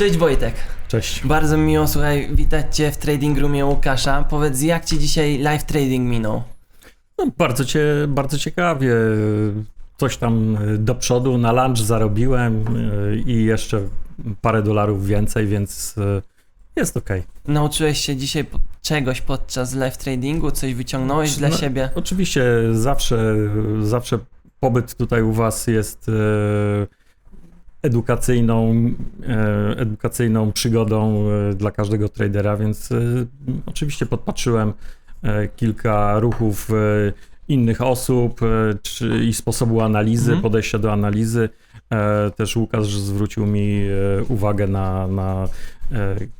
Cześć Wojtek. Cześć. Bardzo mi miło, słuchaj, witać Cię w Trading Roomie Łukasza. Powiedz, jak Ci dzisiaj live trading minął? No, bardzo, cie, bardzo ciekawie. Coś tam do przodu na lunch zarobiłem y, i jeszcze parę dolarów więcej, więc y, jest ok. Nauczyłeś się dzisiaj czegoś podczas live tradingu? Coś wyciągnąłeś dla No, siebie? Oczywiście zawsze, zawsze pobyt tutaj u Was jest e, edukacyjną, e, edukacyjną przygodą e, dla każdego tradera, więc e, oczywiście podpatrzyłem kilka ruchów innych osób czy, i sposobu analizy, Mhm. podejścia do analizy. Też Łukasz zwrócił mi uwagę na, na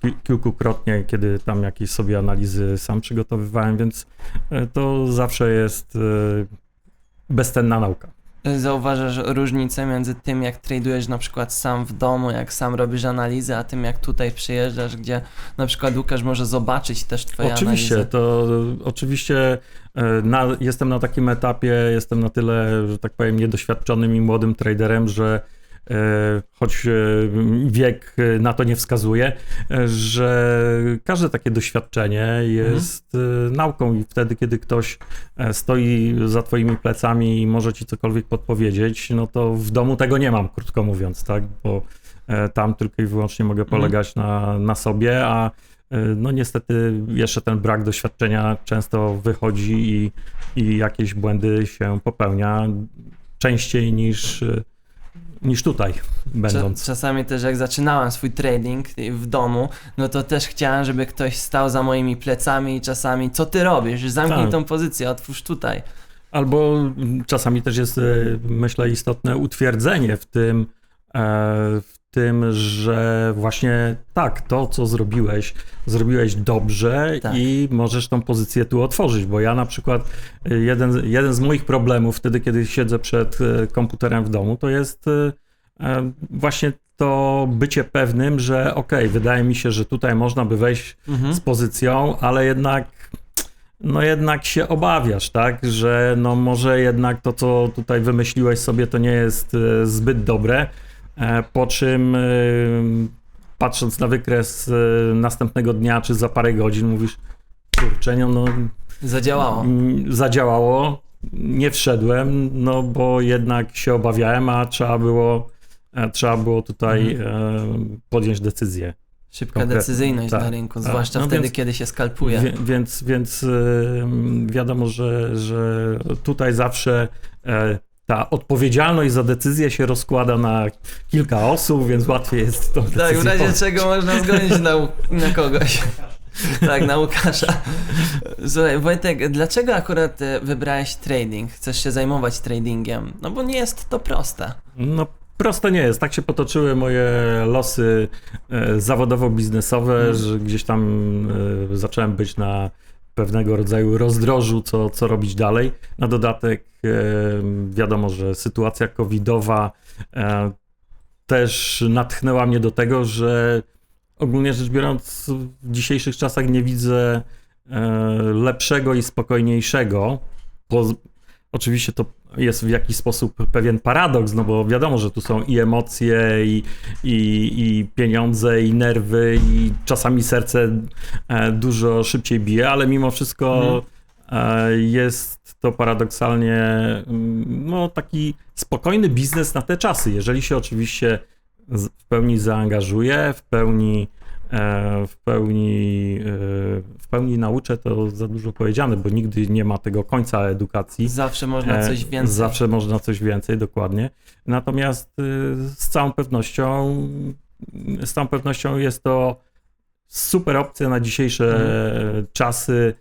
ki- kilkukrotnie, kiedy tam jakieś sobie analizy sam przygotowywałem, więc to zawsze jest bezcenna nauka. Zauważasz różnicę między tym, jak tradujesz na przykład sam w domu, jak sam robisz analizę, a tym, jak tutaj przyjeżdżasz, gdzie na przykład Łukasz może zobaczyć też Twoje Oczywiście, analizy. to oczywiście e, na, jestem na takim etapie, jestem na tyle, że tak powiem, niedoświadczonym i młodym traderem, że e, choć e, wiek e, na to nie wskazuje, e, że każde takie doświadczenie jest e, nauką i wtedy, kiedy ktoś e, stoi za twoimi plecami i może ci cokolwiek podpowiedzieć, no to w domu tego nie mam, krótko mówiąc, tak, bo e, tam tylko i wyłącznie mogę polegać na, na sobie, a e, no niestety jeszcze ten brak doświadczenia często wychodzi i, i jakieś błędy się popełnia częściej niż, e, niż tutaj będąc. Cza- Czasami też jak zaczynałem swój trading w domu, no to też chciałem, żeby ktoś stał za moimi plecami i czasami, co ty robisz? Zamknij Tak. tą pozycję, otwórz tutaj. Albo mm, czasami też jest, e, myślę, istotne utwierdzenie w tym, w tym, że właśnie tak, to co zrobiłeś, zrobiłeś dobrze Tak. i możesz tą pozycję tu otworzyć, bo ja na przykład e, jeden, jeden z moich problemów wtedy, kiedy siedzę przed e, komputerem w domu, to jest e, e, właśnie to bycie pewnym, że okej, wydaje mi się, że tutaj można by wejść Mhm. z pozycją, ale jednak no jednak się obawiasz, tak, że no może jednak to, co tutaj wymyśliłeś sobie, to nie jest e, zbyt dobre, e, po czym e, patrząc na wykres e, następnego dnia, czy za parę godzin mówisz, kurczę, no, Zadziałało. mm, zadziałało, nie wszedłem, no bo jednak się obawiałem, a trzeba było, e, trzeba było tutaj e, podjąć decyzję. Szybka Konkretnie, decyzyjność tak. na rynku, Tak. zwłaszcza No wtedy, więc- kiedy się skalpuje. Wie, więc więc ym, wiadomo, że, że tutaj zawsze e, ta odpowiedzialność za decyzję się rozkłada na kilka osób, więc łatwiej jest decyzję Tak, w razie podjąć. czego można zgonić na, na kogoś. Tak, na Łukasza. Słuchaj, Wojtek, dlaczego akurat e, wybrałeś trading? Chcesz się zajmować tradingiem? No bo nie jest to proste. No proste nie jest. Tak się potoczyły moje losy e, zawodowo-biznesowe, Mhm. że gdzieś tam e, zacząłem być na pewnego rodzaju rozdrożu, co, co robić dalej. Na dodatek e, wiadomo, że sytuacja covidowa e, też natchnęła mnie do tego, że ogólnie rzecz biorąc w dzisiejszych czasach nie widzę e, lepszego i spokojniejszego. Po, oczywiście to jest w jakiś sposób pewien paradoks, no bo wiadomo, że tu są i emocje, i, i, i pieniądze, i nerwy, i czasami serce e, dużo szybciej bije, ale mimo wszystko Mhm. e, jest to paradoksalnie mm, no, taki spokojny biznes na te czasy, jeżeli się oczywiście w pełni zaangażuje, w pełni w pełni, e, w pełni nauczę, to za dużo powiedziane, bo nigdy nie ma tego końca edukacji. Zawsze można E, coś więcej. Zawsze można coś więcej, dokładnie. Natomiast z całą pewnością, z całą pewnością jest to super opcja na dzisiejsze Mhm. czasy,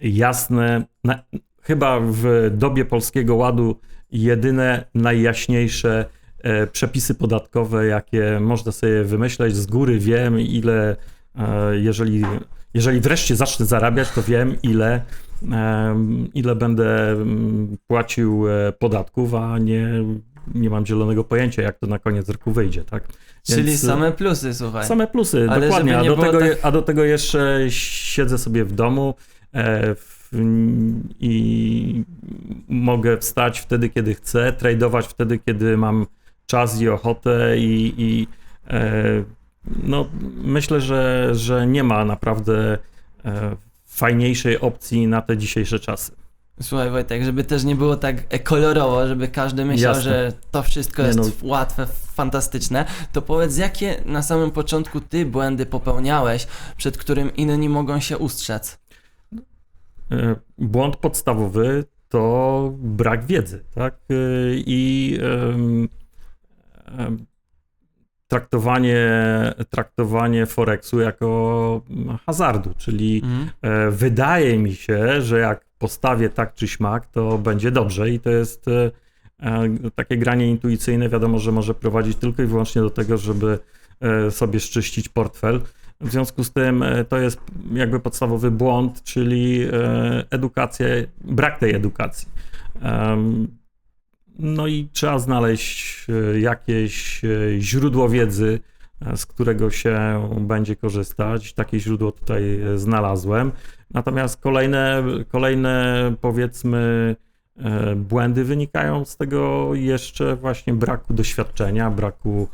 jasne. Na, chyba w dobie Polskiego Ładu jedyne najjaśniejsze e, przepisy podatkowe, jakie można sobie wymyśleć. Z góry wiem, ile, e, jeżeli, jeżeli wreszcie zacznę zarabiać, to wiem, ile, ile będę mm, płacił e, podatków, a nie, nie mam zielonego pojęcia, jak to na koniec roku wyjdzie, tak? Czyli Więc, e, same plusy, słuchaj. Same plusy, Ale dokładnie. A do, tego, tak- a do tego jeszcze siedzę sobie w domu e, w, i mogę wstać wtedy, kiedy chcę, tradować wtedy, kiedy mam czas i ochotę i, i e, No, myślę, że, że nie ma naprawdę e, fajniejszej opcji na te dzisiejsze czasy. Słuchaj Wojtek, żeby też nie było tak kolorowo, żeby każdy myślał, Jasne. że to wszystko Nie jest no. łatwe, fantastyczne, to powiedz, jakie na samym początku ty błędy popełniałeś, przed którym inni mogą się ustrzec? E, Błąd podstawowy to brak wiedzy, tak? I traktowanie, traktowanie Forexu jako hazardu, czyli Mhm. e, wydaje mi się, że jak postawię tak czy śmak, to będzie dobrze i to jest e, e, takie granie intuicyjne, wiadomo, że może prowadzić tylko i wyłącznie do tego, żeby sobie szczyścić portfel. W związku z tym to jest jakby podstawowy błąd, czyli edukacja, brak tej edukacji. No i trzeba znaleźć e, jakieś e, źródło wiedzy, e, z którego się będzie korzystać. Takie źródło tutaj znalazłem. Natomiast kolejne, kolejne powiedzmy błędy wynikają z tego jeszcze właśnie braku doświadczenia, braku,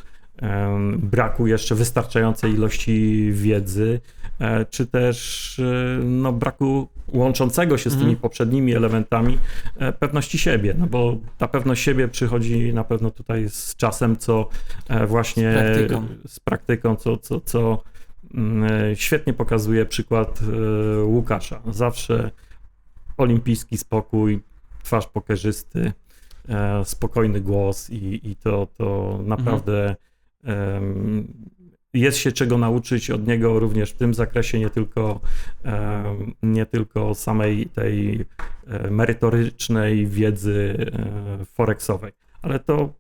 braku jeszcze wystarczającej ilości wiedzy, czy też e, no, braku łączącego się z tymi Mhm. poprzednimi elementami e, pewności siebie, no bo ta pewność siebie przychodzi na pewno tutaj z czasem, co e, właśnie Z praktyką. z praktyką, co, co, co mm, e, świetnie pokazuje przykład e, Łukasza. Zawsze olimpijski spokój, twarz pokerzysty, e, spokojny głos i, i to, to naprawdę em, jest się czego nauczyć od niego również w tym zakresie, nie tylko, nie tylko samej tej e, merytorycznej wiedzy e, forexowej, ale to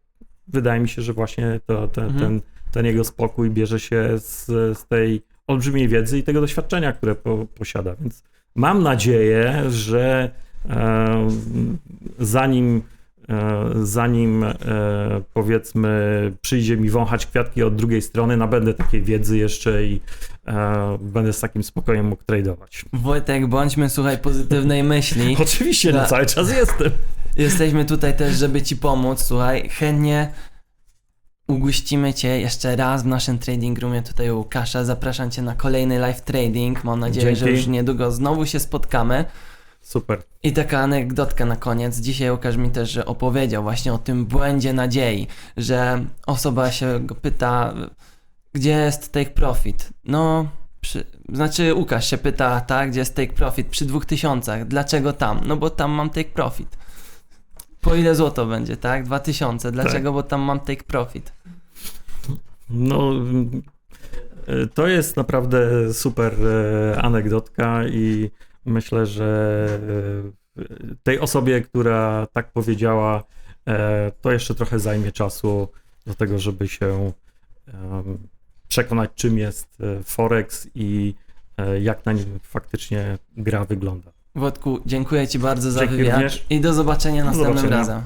wydaje mi się, że właśnie to, te, Mhm. ten, ten jego spokój bierze się z, z tej olbrzymiej wiedzy i tego doświadczenia, które po, posiada. Więc mam nadzieję, że zanim, zanim e, powiedzmy przyjdzie mi wąchać kwiatki od drugiej strony, nabędę takiej wiedzy jeszcze i e, będę z takim spokojem mógł tradować. Wojtek, bądźmy, słuchaj, pozytywnej myśli. Oczywiście, no Da- cały czas jestem. Jesteśmy tutaj też, żeby ci pomóc, słuchaj, chętnie ugościmy cię jeszcze raz w naszym trading roomie tutaj u Łukasza. Zapraszam cię na kolejny live trading. Mam nadzieję, że Dzięki. już niedługo znowu się spotkamy. Super. I taka anegdotka na koniec. Dzisiaj Łukasz mi też że opowiedział właśnie o tym błędzie nadziei, że osoba się go pyta, gdzie jest take profit? No, przy, znaczy Łukasz się pyta, tak, gdzie jest take profit? Przy dwóch tysiącach. Dlaczego tam? No bo tam mam take profit. Po ile złoto będzie, tak? Dwa tysiące. Dlaczego? Bo tam mam take profit. No, e, to jest naprawdę super e, anegdotka i myślę, że e, tej osobie, która tak powiedziała, e, to jeszcze trochę zajmie czasu do tego, żeby się przekonać, czym jest e, Forex i jak na nim faktycznie gra wygląda. Wodku, dziękuję Ci bardzo za Dzięki wywiad również. i do zobaczenia Do następnym zobaczenia. razem.